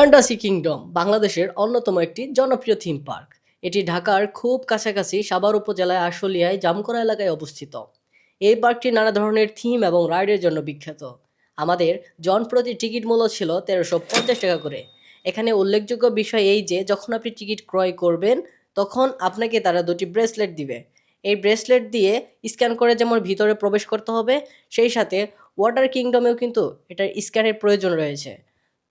Fantasy kingdom বাংলাদেশের অন্যতম একটি জনপ্রিয় থিম পার্ক এটি ঢাকার খুব কাছাকাছি সাভার উপজেলায় আশুলিয়ায় জামকরা এলাকায় অবস্থিত। এই পার্কটি নানা ধরনের থিম এবং রাইডের জন্য বিখ্যাত। আমাদের জন প্রতি টিকিট মূল্য ছিল তেরোশো পঞ্চাশ টাকা করে। এখানে উল্লেখযোগ্য বিষয় এই যে, যখন আপনি টিকিট ক্রয় করবেন, তখন আপনাকে তারা দুটি ব্রেসলেট দিবে। এই ব্রেসলেট দিয়ে স্ক্যান করে যেমন ভিতরে প্রবেশ করতে হবে, সেই সাথে ওয়াটার কিংডমেও কিন্তু এটার স্ক্যানের প্রয়োজন রয়েছে।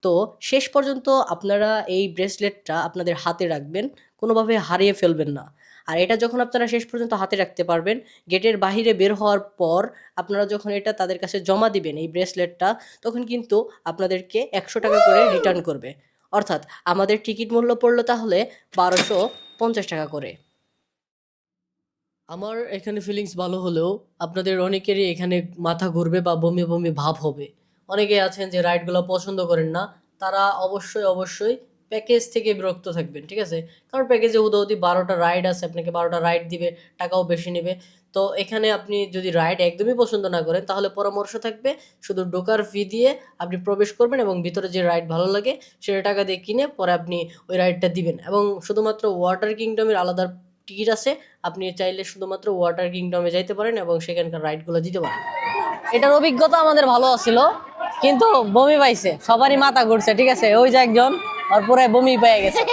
তো শেষ পর্যন্ত আপনারা এই ব্রেসলেটটা আপনাদের হাতে রাখবেন, কোনোভাবে হারিয়ে ফেলবেন না। আর এটা যখন আপনারা শেষ পর্যন্ত হাতে রাখতে পারবেন, গেটের বাহিরে বের হওয়ার পর আপনারা যখন এটা তাদের কাছে জমা দিবেন এই ব্রেসলেটটা, তখন কিন্তু আপনাদেরকে একশো টাকা করে রিটার্ন করবে। অর্থাৎ আমাদের টিকিট মূল্য পড়ল তাহলে বারোশো পঞ্চাশ টাকা করে। আমার এখানে ফিলিংস ভালো হলেও আপনাদের অনেকেরই এখানে মাথা ঘুরবে বা বমি বমি ভাব হবে। অনেকে আছেন যে রাইডগুলো পছন্দ করেন না, তারা অবশ্যই অবশ্যই প্যাকেজ থেকে বিরক্ত থাকবেন, ঠিক আছে? কারণ প্যাকেজে উদৌদি বারোটা রাইড আছে, আপনাকে বারোটা রাইড দিবে, টাকাও বেশি নেবে। তো এখানে আপনি যদি রাইড একদমই পছন্দ না করেন, তাহলে পরামর্শ থাকবে, শুধু ঢোকার ফি দিয়ে আপনি প্রবেশ করবেন এবং ভিতরে যে রাইড ভালো লাগে, সেটা টাকা দিয়ে কিনে পরে আপনি ওই রাইডটা দিবেন। এবং শুধুমাত্র ওয়াটার কিংডমের আলাদা টিকিট আছে, আপনি চাইলে শুধুমাত্র ওয়াটার কিংডমে যাইতে পারেন এবং সেখানকার রাইডগুলো দিতে পারেন। এটার অভিজ্ঞতা আমাদের ভালো ছিল কিন্তু বমি পাইছে, সবারই মাথা ঘুরছে, ঠিক আছে? ওই যে একজন আর পুরো বমি পেয়ে গেছে।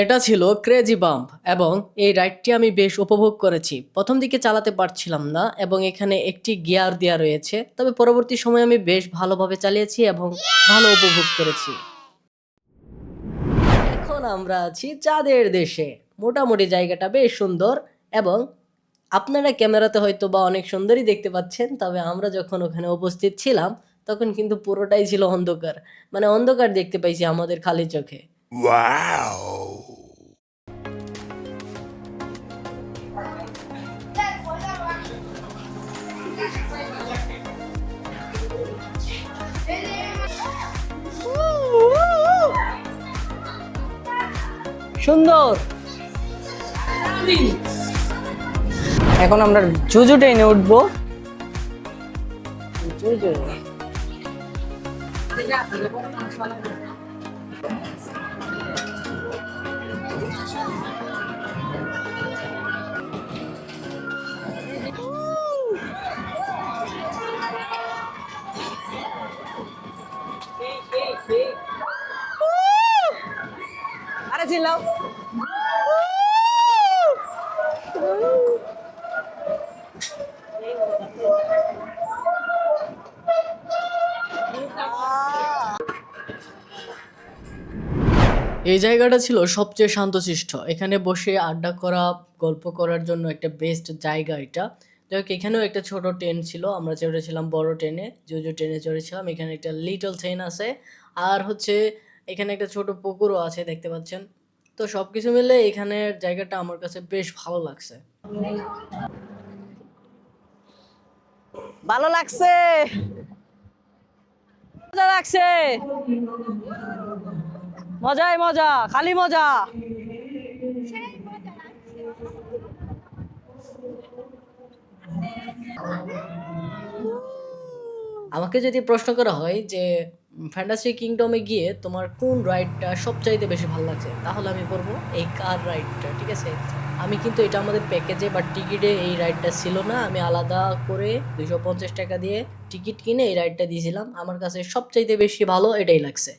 এটা ছিল ক্রেজি বাম্প এবং এই রাইডটি আমি বেশ উপভোগ করেছি। প্রথম দিকে চালাতে পারছিলাম না, এবং এখানে একটি গিয়ার দেওয়া রয়েছে, তবে পরবর্তী সময়ে আমি বেশ ভালোভাবে চালিয়েছি এবং ভালো উপভোগ করেছি। এখন আমরা আছি চাঁদের দেশে। মোটামুটি জায়গাটা বেশ সুন্দর, এবং আপনারা ক্যামেরাতে হয়তো বা অনেক সুন্দরই দেখতে পাচ্ছেন তবে আমরা যখন ওখানে উপস্থিত ছিলাম তখন কিন্তু পুরোটাই ছিল অন্ধকার। মানে অন্ধকার দেখতে পাইছি আমাদের খালি চোখে। সুন্দর। এখন আমরা জুজু ট্রেনে উঠবো। জুজু। এই জায়গাটা ছিল সবচেয়ে শান্তশিষ্ট। এখানে বসে আড্ডা করা, গল্প করার জন্য একটা বেস্ট জায়গা এটা। যাই এখানেও একটা ছোট ট্রেন ছিল, আমরা চড়েছিলাম বড় ট্রেনে জুজু ট্রেনে চড়েছিলাম, এখানে একটা লিটল ট্রেন আছে। আর হচ্ছে, এখানে একটা ছোট পুকুরও আছে, দেখতে পাচ্ছেন। তো সব কিছু মিলে এখানের জায়গাটা আমার কাছে বেশ ভালো লাগছে। ভালো লাগছে। লাগছে। মজাই মজা, খালি মজা। আমাকে যদি প্রশ্ন করা হয় যে ফ্যান্টাসি কিংডমে গিয়ে তোমার কোন রাইডটা সবচাইতে বেশি ভালো লাগছে, তাহলে আমি বলব এই কার রাইডটা ঠিক আছে? আমি কিন্তু এটা আমাদের প্যাকেজে বা টিকিটে এই রাইডটা ছিল না, আমি আলাদা করে দুশো পঞ্চাশ টাকা দিয়ে টিকিট কিনে এই রাইডটা দিয়েছিলাম। আমার কাছে সবচাইতে বেশি ভালো এটাই লাগছে।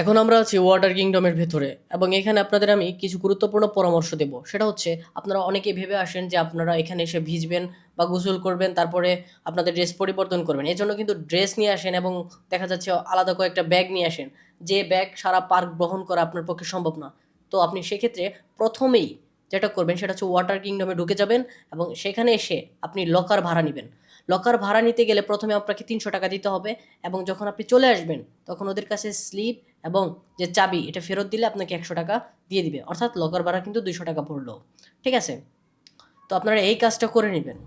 এখন আমরা আছি ওয়াটার কিংডমের ভেতরে এবং এখানে আপনাদের আমি কিছু গুরুত্বপূর্ণ পরামর্শ দেব। সেটা হচ্ছে, আপনারা অনেকে ভেবে আসেন যে আপনারা এখানে এসে ভিজবেন বা গোসল করবেন, তারপরে আপনাদের ড্রেস পরিবর্তন করবেন। এই জন্য কিন্তু ড্রেস নিয়ে আসেন এবং দেখা যাচ্ছে আলাদা কয়েকটা ব্যাগ নিয়ে আসেন। যে ব্যাগ সারা পার্ক বহন করা আপনার পক্ষে সম্ভব না। তো আপনি সেক্ষেত্রে প্রথমেই যেটা করবেন, সেটা হচ্ছে ওয়াটার কিংডমে ঢুকে যাবেন এবং সেখানে এসে আপনি লকার ভাড়া নেবেন। লকার ভাড়া নিতে গেলে প্রথমে আপনাকে তিনশো টাকা দিতে হবে এবং যখন আপনি চলে আসবেন, তখন ওদের কাছে স্লিপ এবং যে চাবি, এটা ফেরত দিলে আপনাকে একশো টাকা দিয়ে দিবে। অর্থাৎ লকার ভাড়া কিন্তু দুইশো টাকা পড়ল। ঠিক আছে? তো আপনারা এই কাজটা করে নেবেন।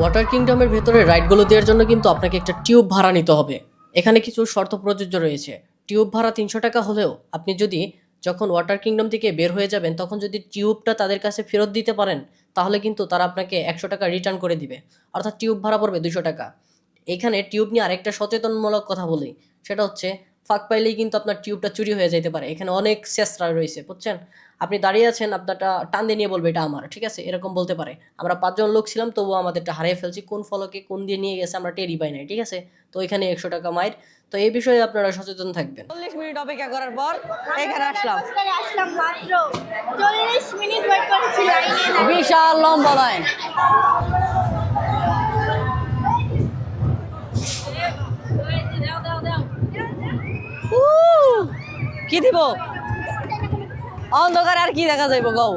ওয়াটার কিংডমের ভেতরে রাইডগুলো দেওয়ার জন্য কিন্তু আপনাকে একটা টিউব ভাড়া নিতে হবে। এখানে কিছু শর্ত প্রযোজ্য রয়েছে। টিউব ভাড়া তিনশো টাকা হলেও আপনি যদি যখন ওয়াটার কিংডম থেকে বের হয়ে যাবেন, তখন যদি টিউবটা তাদের কাছে ফেরত দিতে পারেন, তাহলে কিন্তু তারা আপনাকে একশো টাকা রিটার্ন করে দিবে। অর্থাৎ টিউব ভাড়া পড়বে দুশো টাকা। এখানে টিউব নিয়ে আরেকটা সচেতনমূলক কথা বলি। সেটা হচ্ছে ফাঁক পাইলেই কিন্তু আপনার টিউবটা চুরি হয়ে যেতে পারে। এখানে অনেক চেষ্টা রয়েছে বুঝছেন? আপনি দাঁড়িয়ে আছেন আপনারটা টান দিয়ে নিয়ে বলবে এটা আমার ঠিক আছে? এরকম বলতে পারে। আমরা পাঁচজন লোক ছিলাম তবুও আমাদেরটা হারিয়ে ফেলছি। কোন ফলকে কোন দিয়ে নিয়ে গেছে আমরা টেরি পাই নাই ঠিক আছে? তো এখানে একশো টাকা মাইর। তো এই বিষয়ে আপনারা সচেতন থাকবেন। চল্লিশ মিনিট অপেক্ষা করার পর এখানে আসলাম। আসলাম মাত্র চল্লিশ মিনিট ওয়েট করেছি লাইনে। বিশাল লম্বা লাইন কি দিব? অন্ধকার আর কি দেখা যাইব? গৌ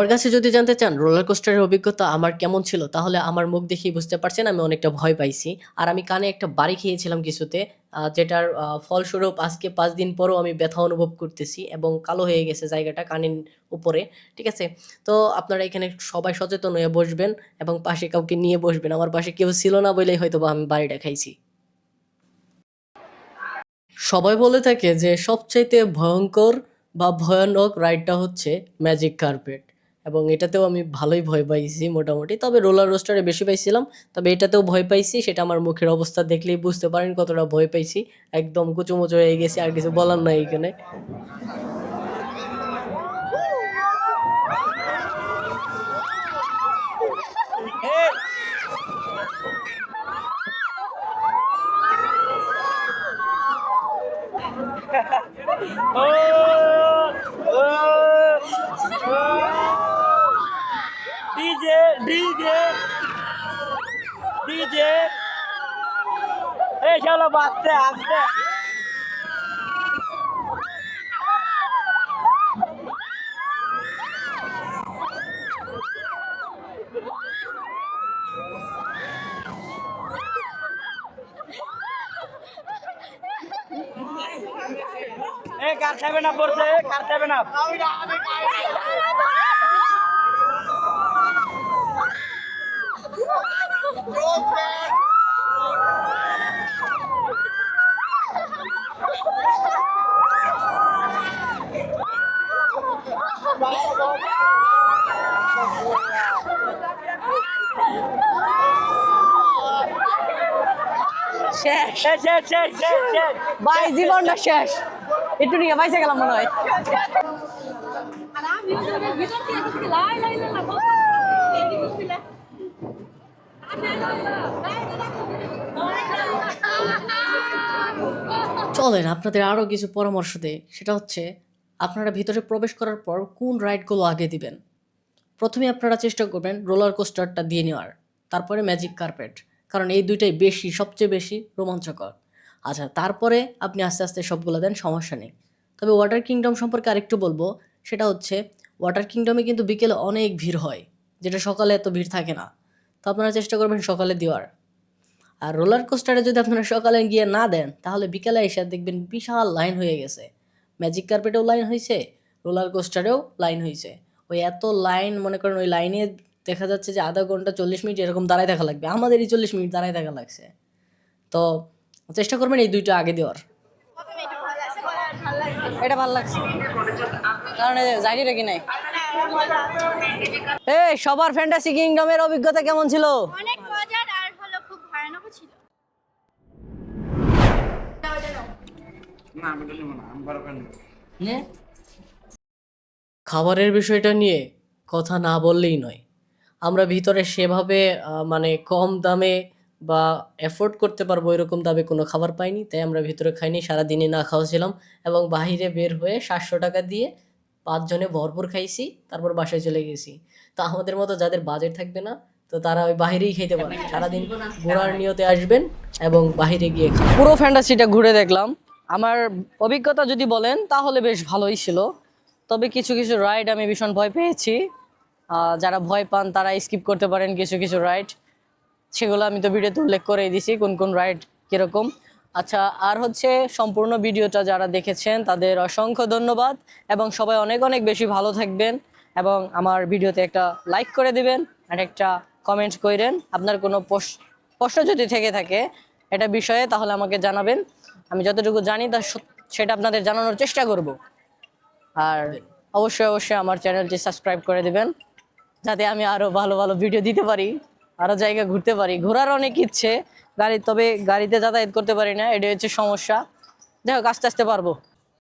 আমার কাছে যদি জানতে চান রোলার কোস্টারের অভিজ্ঞতা আমার কেমন ছিল, তাহলে আমার মুখ দেখেই বুঝতে পারছেন আমি অনেকটা ভয় পাইছি। আর আমি কানে একটা বাড়ি খেয়েছিলাম কিছুতে যেটার ফলস্বরূপ আজকে পাঁচ দিন পরও আমি ব্যথা অনুভব করতেছি এবং কালো হয়ে গেছে জায়গাটা কানের উপরে, ঠিক আছে? তো আপনারা এখানে সবাই সচেতন হয়ে বসবেন এবং পাশে কাউকে নিয়ে বসবেন। আমার পাশে কেউ ছিল না বলেই হয়তো বা আমি বাড়িটা খাইছি। সবাই বলে থাকে যে সবচাইতে ভয়ঙ্কর বা ভয়ানক রাইডটা হচ্ছে ম্যাজিক কার্পেট এবং এটাতেও আমি ভালোই ভয় পাইছি মোটামুটি। তবে রোলার রোস্টারে বেশি পাইছিলাম, তবে এটাতেও ভয় পাইছি, সেটা আমার মুখের অবস্থা দেখলেই বুঝতে পারেন কতটা ভয় পাইছি। একদম কুচুমুচু হয়ে গেছি, আর কিছু বলার নাই এখানে ডিজে ডিজে ডিজে এই চলো বাঁচতে আসতে এ কার সেভেন আপ পড়ছে কার সেভেন আপ? শেষ। শেষ শেষ শেষ শেষ শেষ। ভাই জীবনটা শেষ। একটু নিয়ে বাইসে গেলাম মনে হয়। চলেন, আপনাদের আরও কিছু পরামর্শ দেয় সেটা হচ্ছে, আপনারা ভিতরে প্রবেশ করার পর কোন রাইডগুলো আগে দিবেন? প্রথমে আপনারা চেষ্টা করবেন রোলার কোস্টারটা দিয়ে নেওয়ার, তারপরে ম্যাজিক কার্পেট, কারণ এই দুইটাই বেশি, সবচেয়ে বেশি রোমাঞ্চকর। আচ্ছা তারপরে আপনি আস্তে আস্তে সবগুলো দেন, সমস্যা নেই। তবে ওয়াটার কিংডম সম্পর্কে আরেকটু বলব, সেটা হচ্ছে ওয়াটার কিংডমে কিন্তু বিকেলে অনেক ভিড় হয়, যেটা সকালে এত ভিড় থাকে না। তো আপনারা চেষ্টা করবেন সকালে দেওয়ার। আর রোলার কোস্টারে যদি আপনারা সকালে গিয়ে না দেন, তাহলে বিকালে এসে দেখবেন বিশাল লাইন হয়ে গেছে। ম্যাজিক কার্পেটেও লাইন হয়েছে রোলার কোস্টারেও লাইন হয়েছে ওই এত লাইন, মনে করেন ওই লাইনে দেখা যাচ্ছে যে আধা ঘণ্টা চল্লিশ মিনিট এরকম দাঁড়ায় থাকা লাগবে। আমাদেরই চল্লিশ মিনিট দাঁড়ায় থাকা লাগছে। তো চেষ্টা করবেন এই দুইটা আগে দেওয়ার। এটা ভালো লাগছে? পরে আর ভালো লাগছে এটা ভালো লাগছে। কারণ জায়গাটা কি নাই? এই সবার ফ্যান্টাসি কিংডমের অভিজ্ঞতা কেমন ছিল? অনেক মজার আর হলো খুব ভয়ানক ছিল। খাবারের বিষয়টা নিয়ে কথা না বললেই নয়। আমরা ভিতরে সেভাবে আহ, মানে কম দামে বা এফোর্ড করতে পারব এরকম দামে কোনো খাবার পাইনি, তাই আমরা ভিতরে খাইনি, সারাদিনই না খাওয়া ছিলাম এবং বাইরে বের হয়ে সাতশো টাকা দিয়ে পাঁচজনে ভরপুর খাইছি, তারপর বাসায় চলে গেছি। তো আমাদের মতো যাদের বাজেট থাকবে না, তো তারা ওই বাইরেই খেতে পারে। সারাদিন ঘোরার নিয়তে আসবেন এবং বাইরে গিয়ে পুরো ফ্যান্টাসিটা ঘুরে দেখলাম। আমার অভিজ্ঞতা যদি বলেন, তাহলে বেশ ভালোই ছিল। তবে কিছু কিছু রাইড আমি ভীষণ ভয় পেয়েছি। যারা ভয় পান, তারা স্কিপ করতে পারেন কিছু কিছু রাইড সেগুলো আমি তো ভিডিওতে উল্লেখ করেই দিছি কোন কোন রাইড কীরকম। আচ্ছা আর হচ্ছে সম্পূর্ণ ভিডিওটা যারা দেখেছেন তাদের অসংখ্য ধন্যবাদ এবং সবাই অনেক অনেক বেশি ভালো থাকবেন এবং আমার ভিডিওতে একটা লাইক করে দিবেন আর একটা কমেন্ট করেন আপনার কোনো প্রশ- প্রশ্ন যদি থেকে থাকে এটা বিষয়ে তাহলে আমাকে জানাবেন। আমি যতটুকু জানি তা সেটা আপনাদের জানানোর চেষ্টা করব। আর অবশ্যই অবশ্যই আমার চ্যানেলটি সাবস্ক্রাইব করে দিবেন যাতে আমি আরও ভালো ভালো ভিডিও দিতে পারি। আরও জায়গা ঘুরতে পারি। ঘোরার অনেক ইচ্ছে, গাড়ি, তবে গাড়িতে যাতায়াত করতে পারি না এটা হচ্ছে সমস্যা। হোক, আস্তে আস্তে পারব।